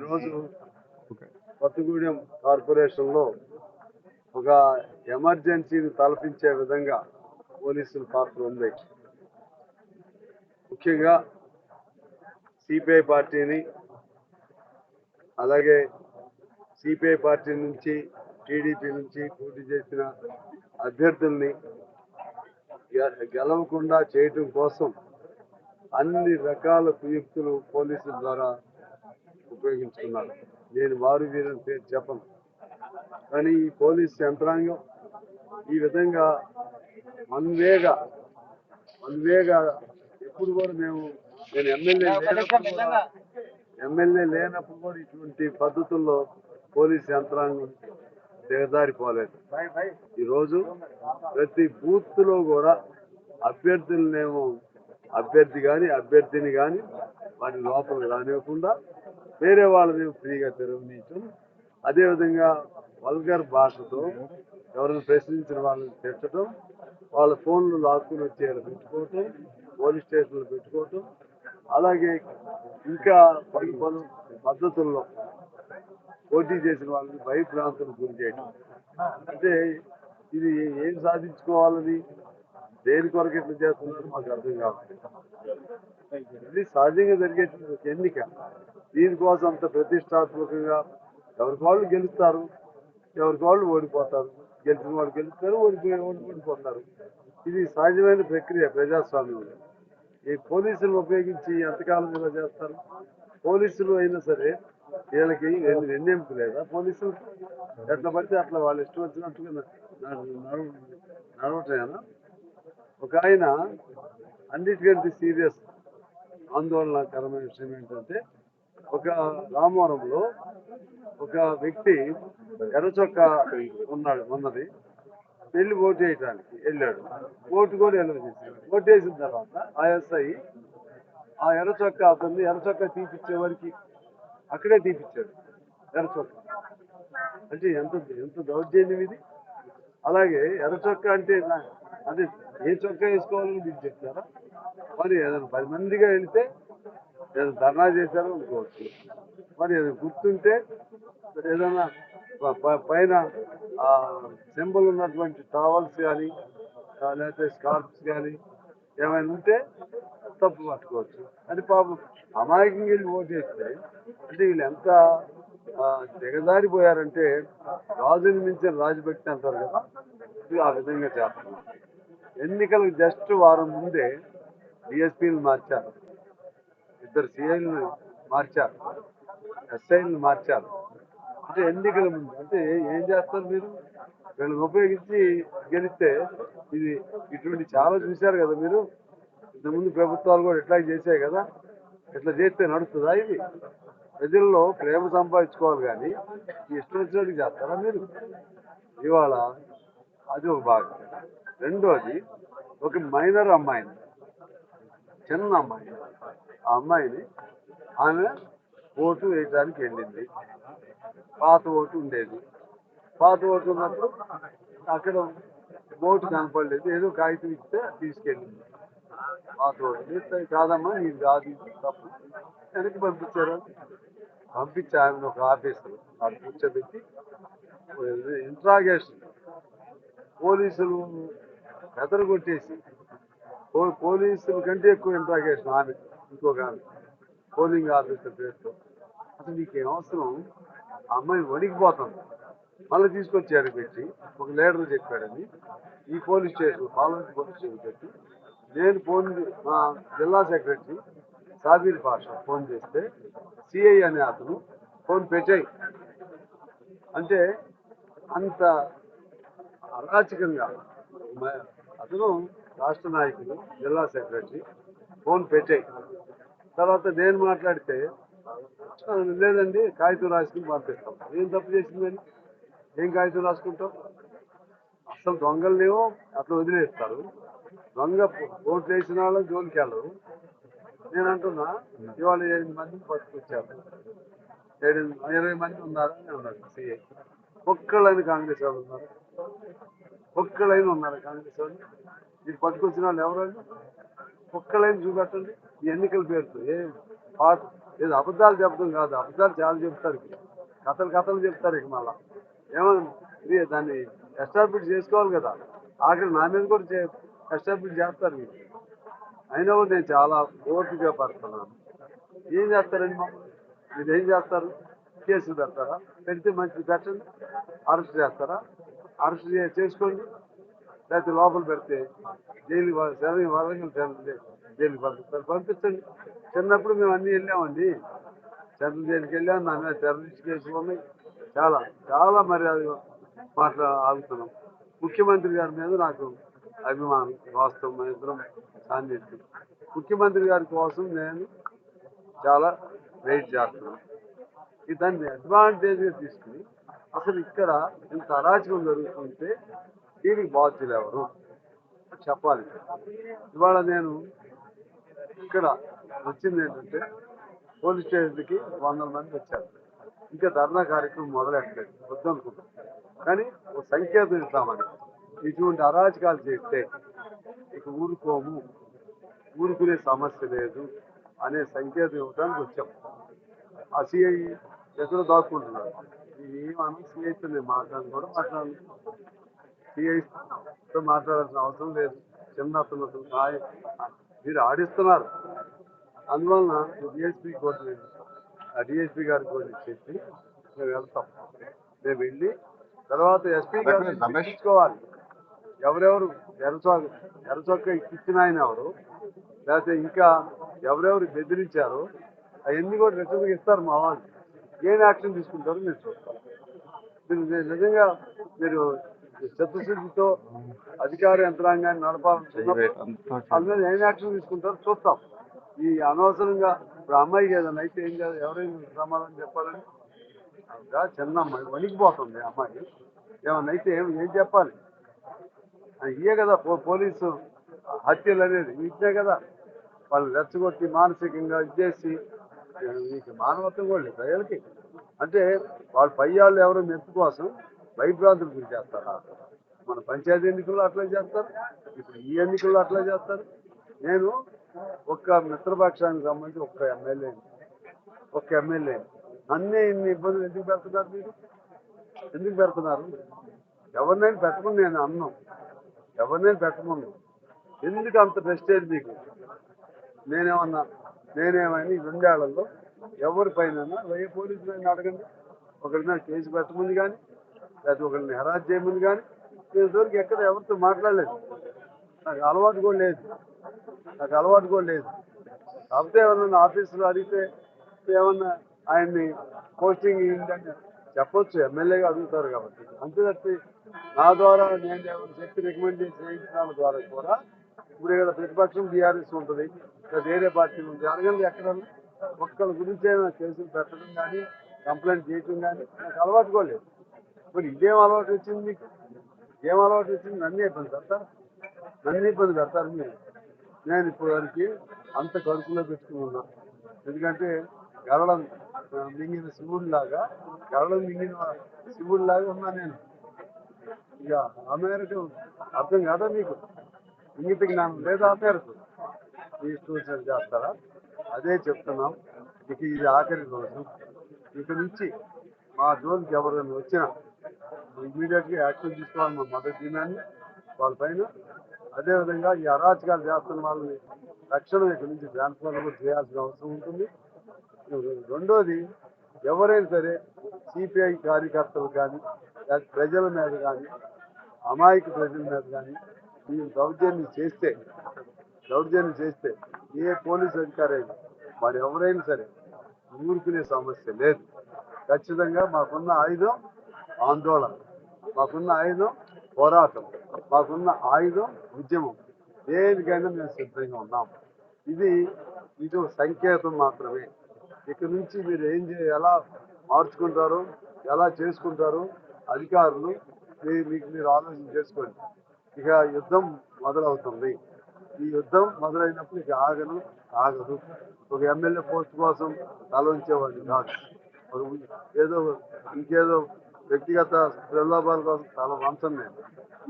ఈరోజు కొత్తగూడెం కార్పొరేషన్లో ఒక ఎమర్జెన్సీని తలపించే విధంగా పోలీసుల పాత్ర ఉంది. ముఖ్యంగా సిపిఐ పార్టీని అలాగే సిపిఐ పార్టీ నుంచి టీడీపీ నుంచి పోటీ చేసిన అభ్యర్థుల్ని గెలవకుండా చేయటం కోసం అన్ని రకాల కుయుక్తులు పోలీసుల ద్వారా ఉపయోగించుకున్నారు. నేను వారు వీరని పేరు చెప్పను. కానీ ఈ పోలీస్ యంత్రాంగం ఈ విధంగా మన్వేగా మన్వేగా ఎప్పుడు కూడా మేము నేను ఎమ్మెల్యే ఎమ్మెల్యే లేనప్పుడు కూడా ఇటువంటి పద్ధతుల్లో పోలీస్ యంత్రాంగం దిగజారిపోలేదు. ఈరోజు ప్రతి బూత్లో కూడా అభ్యర్థులనేమో అభ్యర్థి కానీ అభ్యర్థిని కానీ వాటి లోపలికి రానివ్వకుండా వేరే వాళ్ళని ఫ్రీగా తిరగనీయటం. అదేవిధంగా వల్గర్ భాషతో ఎవరిని ప్రశ్నించిన వాళ్ళని తిట్టడం వాళ్ళ ఫోన్లు లాక్కుని వచ్చేలా పెట్టుకోవటం పోలీస్ స్టేషన్లు పెట్టుకోవటం. అలాగే ఇంకా పలు పలు పద్ధతుల్లో పోటీ చేసిన వాళ్ళని భయభ్రాంతులు గురి చేయడం అంటే ఇది ఏం సాధించుకోవాలని దేని కొరకు ఇట్లా చేస్తున్నారు మాకు అర్థం కావాలి ఇది సహజంగా జరిగేటువంటి ఎన్నిక. దీనికోసం అంత ప్రతిష్టాత్మకంగా ఎవరికి వాళ్ళు గెలుస్తారు ఎవరికి వాళ్ళు ఓడిపోతారు గెలిచిన వాళ్ళు గెలుస్తారు ఓడిపోయి ఓడిపోతారు. ఇది సహజమైన ప్రక్రియ ప్రజాస్వామ్యంలో. ఈ పోలీసులు ఉపయోగించి ఎంతకాలం ఇలా చేస్తారు? పోలీసులు అయినా సరే వీళ్ళకి ఎన్ని నిర్ణయింపు లేదా? పోలీసులు ఎట్లా పడితే అట్లా వాళ్ళు ఇష్టం వచ్చినట్టుగా న- నడవటమేనా? ఒక ఆయన అన్నిటికంటే సీరియస్ ఆందోళనకరమైన విషయం ఏంటంటే ఒక రామవరంలో ఒక వ్యక్తి ఎర్రచొక్క ఉన్నాడు ఉన్నది వెళ్ళి ఓటు వేయడానికి వెళ్ళాడు. ఓటు కూడా ఎలవ చేశాడు. ఓటు వేసిన తర్వాత ఆ ఎస్ఐ ఆ ఎర్రచొక్క అతన్ని ఎర్రచొక్క తీపిచ్చే వరకు అక్కడే తీపిచ్చాడు. ఎర్రచొక్క. అంటే ఎంత ఎంత దౌర్జన్యం ఇది? అలాగే ఎర్రచొక్క అంటే అదే ఏ చొక్క వేసుకోవాలని మీకు చెప్తారా? మరి ఏదైనా పది మందిగా వెళితే ఏదైనా ధర్నా చేశారో అనుకోవచ్చు. మరి ఏదైనా గుర్తుంటే ఏదైనా ప- పైన సింబల్ ఉన్నటువంటి టవల్స్ కానీ లేకపోతే స్కార్ప్స్ కానీ ఏమైనా ఉంటే తప్పు పట్టుకోవచ్చు. అది పాపం అమాయకంగా వెళ్ళి ఓటు చేస్తే అంటే వీళ్ళు ఎంత దిగజారిపోయారంటే రాజుని మించిన రాజభక్తి అంటారు కదా ఇది ఆ విధంగా చేస్తున్నారు. ఎన్నికలకు జస్ట్ వారం ముందే డిఎస్పీలు మార్చారు. ఇద్దరు సిఐలను మార్చారు. ఎస్ఐలను మార్చారు. అంటే ఎన్నికల ముందు అంటే ఏం చేస్తారు మీరు? వీళ్ళని ఉపయోగించి గెలిస్తే ఇది ఇటువంటి చాలా చూశారు కదా మీరు? ఇంతకుముందు ప్రభుత్వాలు కూడా ఇట్లా చేశాయి కదా? ఇట్లా చేస్తే నడుస్తుందా ఇది? ప్రజల్లో ప్రేమ సంపాదించుకోవాలి కానీ ఈ ఇష్టం వచ్చినట్టు చేస్తారా మీరు? ఇవాళ అది ఒక భాగం. రెండోది ఒక మైనర్ అమ్మాయిని చిన్న అమ్మాయి ఆ అమ్మాయిని ఆమె ఓటు వేయడానికి వెళ్ళింది. పాత ఓటు ఉండేది. పాత ఓటు ఉన్నప్పుడు అక్కడ ఓటు కనపడలేదు. ఏదో కాగితం ఇస్తే తీసుకెళ్ళింది. పాత ఓటు. ఇస్తే కాదమ్మా నీకు కాదు ఇది తప్పు. వెనక్కి పంపించారు? పంపించి ఆమెను ఒక ఆఫీసర్ అక్కడ కూర్చోబెట్టి ఇంట్రాగేషన్ పోలీసులు కొట్టేసి పో- పోలీసుల కంటే ఎక్కువ ఇంట్రాగేషన్ ఆమె ఇంకొక పోలింగ్ ఆఫీసర్ పేరుతో. అసలు నీకు ఏం అవసరం? ఆ అమ్మాయి వణికిపోతుంది మళ్ళీ తీసుకొచ్చారు పెట్టి ఒక లీడర్ చెప్పాడని ఈ పోలీస్ స్టేషన్ పాలన పోలీస్ స్టేషన్ పెట్టి నేను ఫోన్ మా జిల్లా సెక్రటరీ సాబీర్ పాష ఫోన్ చేస్తే సిఐ అనే అతను ఫోన్ పెట్టాయి అంటే అంత అరాచకంగా అతను రాష్ట్ర నాయకుడు జిల్లా సెక్రటరీ ఫోన్ పెట్టాయి తర్వాత నేను మాట్లాడితే లేదండి కాగితం రాసుకుని పంపిస్తాం. ఏం తప్పు చేసిందని? ఏం కాగితం రాసుకుంటాం? అసలు దొంగలనేమో అట్లా వదిలేస్తారు. దొంగ ఓట్లు వేసిన వాళ్ళని జోలికి వెళ్ళరు నేను అంటున్నా ఇవాళ ఎనిమిది మందిని పట్టుకొచ్చారు. ఏడు ఇరవై మంది ఉన్నారు నేను అన్నాడు సిఐ. ఒక్కళ్ళని కాంగ్రెస్ వాళ్ళు ఉన్నారు. ఒక్కళ్ళైన ఉన్నారు కాంగ్రెస్ వాళ్ళు. ఇది పట్టుకొచ్చిన వాళ్ళు ఎవరు కుక్కలేని చూపెట్టండి. ఈ ఎన్నికల పేరుతో ఏ పాత ఏదో అబద్ధాలు చెప్పడం కాదు. అబద్ధాలు చాలా చెప్తారు ఇక. కథలు కథలు చెప్తారు ఇక మళ్ళా. ఏమని? ఇది దాన్ని ఎస్టాబ్లిష్ చేసుకోవాలి కదా. ఆఖరి నా మీద కూడా ఎస్టాబ్లిష్ చేస్తారు మీరు. అయినా కూడా నేను చాలా ఓపికగా పడుతున్నాను. ఏం చేస్తారండి మా మీరు ఏం చేస్తారు? కేసులు పెడతారా? పెడితే మంచిది పెట్టండి. అరెస్ట్ చేస్తారా? అరెస్ట్ చేసుకోండి. లేకపోతే లోపల పెడితే జైలు శని వరంగల్ జైలుకి పంపిస్తారు పంపించండి. చిన్నప్పుడు మేము అన్నీ వెళ్ళామండి. సెంట్రల్ జైలుకి వెళ్ళాం. నా మీద టెర్రరిస్ట్ కేసులు ఉన్నాయి. చాలా చాలా మర్యాద మాట్లా ఆగుతున్నాం. ముఖ్యమంత్రి గారి మీద నాకు అభిమానం. వాస్తవం మా ఇద్దరం సాన్నిధ్యం ముఖ్యమంత్రి గారి కోసం నేను చాలా వెయిట్ చేస్తున్నాను. ఈ దాన్ని అడ్వాంటేజ్గా తీసుకుని అసలు ఇక్కడ ఇంత అరాచకం జరుగుతుంటే దీనికి బాధ్యులు ఎవరు? చెప్పాలి. ఇవాళ నేను ఇక్కడ వచ్చింది ఏంటంటే పోలీస్ స్టేషన్కి వందల మంది వచ్చారు. ఇంకా ధర్నా కార్యక్రమం మొదలెట్టలేదు. వద్దనుకుంటాం కానీ ఒక సంకేతం ఇస్తామని. ఇటువంటి అరాచకాలు చేస్తే ఇక ఊరుకోము. ఊరుకునే సమస్య లేదు అనే సంకేతం ఇవ్వడానికి వచ్చాం. ఆ సిఐ ఎక్కడ దాక్కుంటున్నారు. ఏమన్నా సిఐతో నేను మాట్లాడను కూడా మాట్లాడను. సిఐతో మాట్లాడాల్సిన అవసరం లేదు. చిన్న అతను అతను సాయం మీరు ఆడిస్తున్నారు. అందువలన డిఎస్పీ కోర్టు ఆ డిఎస్పీ గారికి కూడా చెప్పి మేము వెళ్తాం. మేము వెళ్ళి తర్వాత ఎస్పీ గారిని రమేష్. తెచ్చుకోవాలి ఎవరెవరు? ఎర్రచొక్క ఎర్రచొక్క ఇచ్చిన ఆయన ఎవరు? లేకపోతే ఇంకా ఎవరెవరు బెదిరించారో? అవన్నీ కూడా రిటర్న్గా ఇస్తారు మా వాళ్ళు. ఏం యాక్షన్ తీసుకుంటారో మీరు చూస్తారు మీరు నిజంగా మీరు చిత్తశుద్ధితో అధికార యంత్రాంగాన్ని నడపాలనుకున్నప్పుడు అందరూ ఏం యాక్షన్ తీసుకుంటారో చూస్తాం. ఈ అనవసరంగా ఇప్పుడు అమ్మాయికి ఏదైనా అయితే ఏం కాదు ఎవరైనా సమాధానం చెప్పాలని. చిన్న అమ్మాయి వణికిపోతుంది అమ్మాయి. ఏమన్నా అయితే ఏం ఏం చెప్పాలి? ఇయే కదా పోలీసు హత్యలు అనేది ఇచ్చే కదా. వాళ్ళు రెచ్చగొట్టి మానసికంగా ఇచ్చేసి మీకు మానవత్వం కూడా లేదు ప్రజలకి. అంటే వాళ్ళ పై వాళ్ళు ఎవరో మెప్పు కోసం భయభ్రాంతులు గురి చేస్తారు మన పంచాయతీ ఎన్నికల్లో అట్లా చేస్తారు ఇప్పుడు ఈ ఎన్నికల్లో అట్లా చేస్తారు. నేను ఒక్క మిత్రపక్షానికి సంబంధించి ఒక్క ఎమ్మెల్యే ఒక్క ఎమ్మెల్యే అన్నీ ఇన్ని ఇబ్బందులు ఎందుకు పెడుతున్నారు మీరు? ఎందుకు పెడుతున్నారు? ఎవరినైనా పెట్టకుండా నేను అన్నాం. ఎవరినైనా పెట్టకుండా ఎందుకు అంత ప్రెస్టేజ్ మీకు? నేనేమన్నా నేనేమైనా ఈ రెండేళ్ళలో ఎవరి పైన వెయ్యి పోలీసులు అడగండి. ఒకరి మీద కేసు పెట్టమని కానీ లేకపోతే ఒకరిని హెరాజ్ చేయమని కానీ ఇంతవరకు ఎక్కడ ఎవరితో మాట్లాడలేదు. నాకు అలవాటు కూడా లేదు. నాకు అలవాటు కూడా లేదు. కాకపోతే ఏమన్నా ఆఫీసులో అడిగితే ఏమన్నా ఆయన్ని పోస్టింగ్ ఏంటంటే చెప్పొచ్చు ఎమ్మెల్యేగా అడుగుతారు కాబట్టి. అంతే నా ద్వారా నేను ఏమైనా చెప్పి రికమెండ్ చేసి చేయించిన ద్వారా కూడా ఇప్పుడు ఇక్కడ ప్రతిపక్షం బీఆర్ఎస్ ఉంటుంది. వేరే పార్టీ ఉంది అడగండి ఎక్కడ ఒక్కళ్ళ గురించి ఏమైనా కేసులు పెట్టడం కానీ కంప్లైంట్ చేయటం కానీ నాకు అలవాటు కూడా లేదు. మరి ఇదేం అలవాటు వచ్చింది మీకు? ఏం అలవాటు వచ్చింది? నన్ను ఇబ్బంది పెడతారు. నన్ను ఇబ్బంది పెడతారు మీరు. నేను ఇప్పుడు అంత కడుపులో పెట్టుకుని ఉన్నా ఎందుకంటే గరడం మింగిన శివుడిలాగా గరడం మింగిన శివుడిలాగా ఉన్నా నేను. ఇక అమెరికా అర్థం కాదా మీకు? ఇంగిత జ్ఞానం లేదా అమెరికా ఈ సూచన చేస్తారా? అదే చెప్తున్నాం. ఇక ఇది ఆఖరి రోజు. ఇక నుంచి మా జోలికి ఎవరైనా వచ్చినా ఇమీడియట్గా యాక్షన్ తీసుకోవాలి మా మదర్ డిమాండ్ వాళ్ళ పైన. అదేవిధంగా ఈ అరాచకాలు చేస్తున్న వాళ్ళని తక్షణం ఇక్కడి నుంచి ట్రాన్స్ఫర్ కూడా చేయాల్సిన అవసరం ఉంటుంది. రెండోది ఎవరైనా సరే సిపిఐ కార్యకర్తలు కానీ లేకపోతే ప్రజల మీద కానీ అమాయక ప్రజల మీద కానీ మీరు దౌర్జన్యం చేస్తే దౌర్జన్యం చేస్తే ఏ పోలీస్ అధికారి అయినా మరి ఎవరైనా సరే ఊరుకునే సమస్య లేదు. ఖచ్చితంగా మాకున్న ఆయుధం ఆందోళన. మాకున్న ఆయుధం పోరాటం. మాకున్న ఆయుధం ఉద్యమం. దేనికైనా మేము సిద్ధంగా ఉన్నాం. ఇది ఇది ఒక సంకేతం మాత్రమే. ఇక నుంచి మీరు ఏం ఎలా మార్చుకుంటారు ఎలా చేసుకుంటారు అధికారులు మీకు మీరు ఆలోచన చేసుకోండి. ఇక యుద్ధం మొదలవుతుంది. ఈ యుద్ధం మొదలైనప్పుడు ఇక ఆగను ఆగదు. ఒక ఎమ్మెల్యే పోస్ట్ కోసం తల ఉంచేవాడిని కాదు ఏదో ఇంకేదో వ్యక్తిగత ప్రలోభాల కోసం చాలా వంశం నేను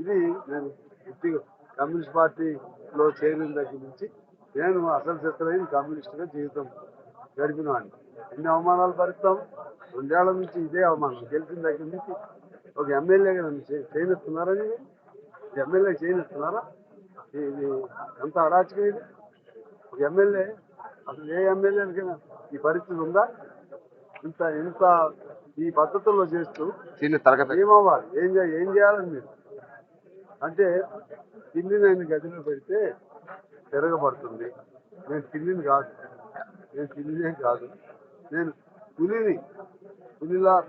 ఇది నేను వ్యక్తిగత కమ్యూనిస్ట్ పార్టీలో చేరిన దగ్గర నుంచి నేను అసలు చిత్రమైన కమ్యూనిస్ట్గా జీవితం గడిపిన వాడిని ఎన్ని అవమానాలు భరిస్తాం? రెండేళ్ళ నుంచి ఇదే అవమానం. గెలిచిన దగ్గర నుంచి ఒక ఎమ్మెల్యేగా నన్ను చేయనిస్తున్నారని ఎమ్మెల్యే చేయనిస్తున్నారా ఇది ఎంత అరాచకం ఇది? ఒక ఎమ్మెల్యే అసలు ఏ ఎమ్మెల్యేలకైనా ఈ పరిస్థితి ఉందా? ఇంత ఇంత ఈ పద్ధతుల్లో చేస్తూ సీనియర్ తరగతి ఏమవ్వాలి? ఏం చేయాలి ఏం చేయాలని మీరు? అంటే పిల్లి నేను గదిలో పెడితే తిరగబడుతుంది నేను పిల్లిని కాదు. నేను పిల్లినే కాదు. నేను పులిని పులిలా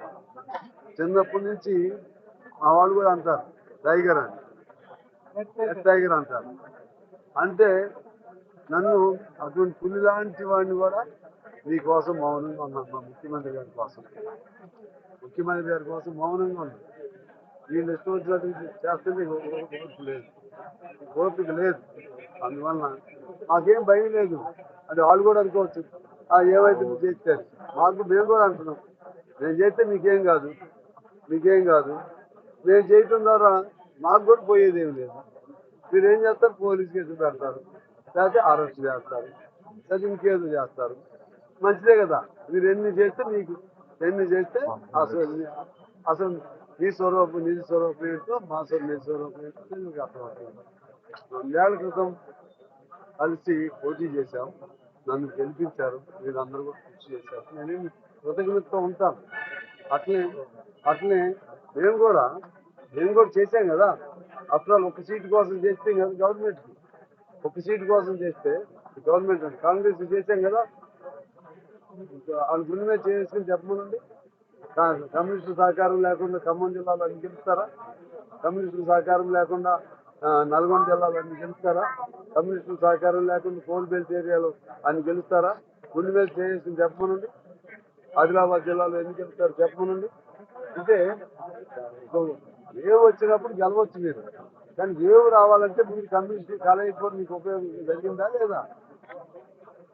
చిన్నప్పటి నుంచి మా వాళ్ళు కూడా అంటారు. టైగర్ అని. టైగర్ అంటారు. అంటే నన్ను అటువంటి పులి లాంటి వాడిని కూడా మీకోసం మౌనంగా ఉన్నాం మా ముఖ్యమంత్రి గారి కోసం. ముఖ్యమంత్రి గారి కోసం మౌనంగా ఉన్నాం. వీళ్ళు ఇష్టం వచ్చినట్టు చేస్తుంది ఓపిక లేదు. ఓపిక లేదు. అందువలన మాకేం భయం లేదు. అంటే వాళ్ళు కూడా అనుకోవచ్చు. ఏవైతే మీరు చేస్తారు. మాకు మేము కూడా అంటున్నాం నేను చేస్తే మీకేం కాదు. మీకేం కాదు. నేను చేయటం ద్వారా మాకు కూడా పోయేది ఏం లేదు. మీరు ఏం చేస్తారు? పోలీస్ కేసు పెడతారు. లేకపోతే అరెస్ట్ చేస్తారు. లేకపోతే ఇంకేదో చేస్తారు. మంచిదే కదా. మీరు ఎన్ని చేస్తే నీకు ఎన్ని చేస్తే అసలు అసలు నీ స్వరూపం నీ స్వరూపం ఏంటో మా స్వరం నీ స్వరూపం ఏంటో నీకు అర్థమవుతుంది. రెండేళ్ళ క్రితం కలిసి పోటీ చేశాం. నన్ను గెలిపించారు. మీరందరూ కూడా కృషి చేశారు. నేనేమి కృతజ్ఞతతో ఉంటాను. అట్లే అట్లే మేము కూడా మేము కూడా చేశాం కదా. అప్పుడు ఆల్ ఒక సీట్ కోసం చేస్తే కదా గవర్నమెంట్ ఒక సీట్ కోసం చేస్తే గవర్నమెంట్ కాంగ్రెస్ చేశాం కదా. వాళ్ళ గుండె మీద చేసుకుని చెప్పమనండి. కమ్యూనిస్టు సహకారం లేకుండా ఖమ్మం జిల్లాలో అని గెలుస్తారా? కమ్యూనిస్టు సహకారం లేకుండా నల్గొండ జిల్లాలో అన్ని గెలుస్తారా? కమ్యూనిస్టు సహకారం లేకుండా కోల్బెల్ట్ ఏరియాలో అన్ని గెలుస్తారా? గుండె మీద చేసుకుని చెప్పమనండి. ఆదిలాబాద్ జిల్లాలో ఎన్ని గెలుస్తారు చెప్పమనండి. అంటే ఏవి వచ్చినప్పుడు గెలవచ్చు మీరు. కానీ ఏవి రావాలంటే మీరు కమ్యూనిస్ట్ కలయిపోయి మీకు ఉపయోగం జరిగిందా లేదా?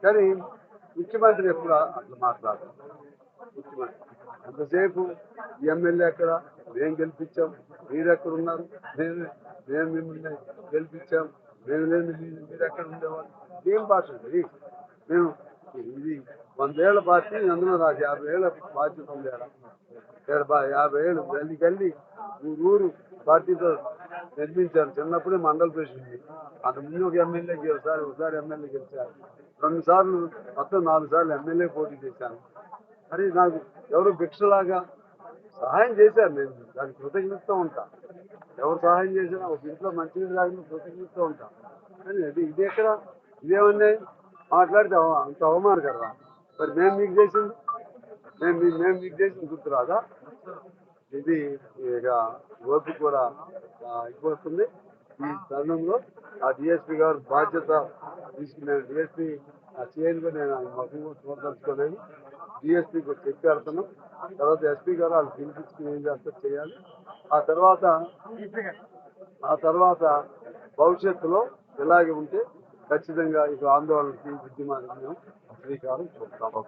కానీ ముఖ్యమంత్రి ఎప్పుడు అట్లా మాట్లాడరు ముఖ్యమంత్రి. అంతసేపు ఎమ్మెల్యే ఎక్కడ మేము గెలిపించాం. మీరు ఎక్కడ ఉన్నారు? మేము మేము మిమ్మల్ని గెలిపించాం. మేము లేని మీరు మీరు ఎక్కడ ఉండేవాళ్ళు? ఏం భాష ఇది? మేము ఇది వందేళ్ళ పార్టీ అందులో నాకు యాభై ఏళ్ళ బాధ్యత ఉంది ఇక్కడ యాభై ఏళ్ళు గల్లి గల్లి ఊరు పార్టీతో నిర్మించారు. చిన్నప్పుడే మండల ప్రెసిడెంట్. అంత ముందు ఒక ఎమ్మెల్యే గెలిచారు ఒకసారి ఎమ్మెల్యే గెలిచారు. రెండు సార్లు మొత్తం నాలుగు సార్లు ఎమ్మెల్యే పోటీ చేశాను. మరి నాకు ఎవరు భిక్షలాగా సహాయం చేశారు. నేను దానికి కృతజ్ఞత ఉంటా. ఎవరు సహాయం చేసినా ఒక ఇంట్లో మంచిది లాగా ప్రోత్సహిస్తూ ఉంటా. కానీ అది ఇది ఎక్కడ? ఇదేమన్నా మాట్లాడితే అంత అవమానకరం మరి మేము మీకు చేసింది? మేము మీ- మేము మీకు చేసింది గుర్తురాదా ఇది ఇక ఓపిక కూడా ఎక్కువ వస్తుంది. ఈ తరుణంలో ఆ డిఎస్పి గారు బాధ్యత తీసుకునే డిఎస్పి ఆ చేయని కూడా నేను మొత్తంగా చూడదలుచుకోలేదు. డిఎస్పీ చెప్పి వెళ్తున్నాం తర్వాత ఎస్పీ గారు వాళ్ళు పిలిపించుకుని ఏం చేస్తారు చేయాలి. ఆ తర్వాత ఆ తర్వాత భవిష్యత్తులో ఇలాగే ఉంటే ఖచ్చితంగా ఇక ఆందోళనకి ఉద్యమానికి మేము Afrika'nın çok daha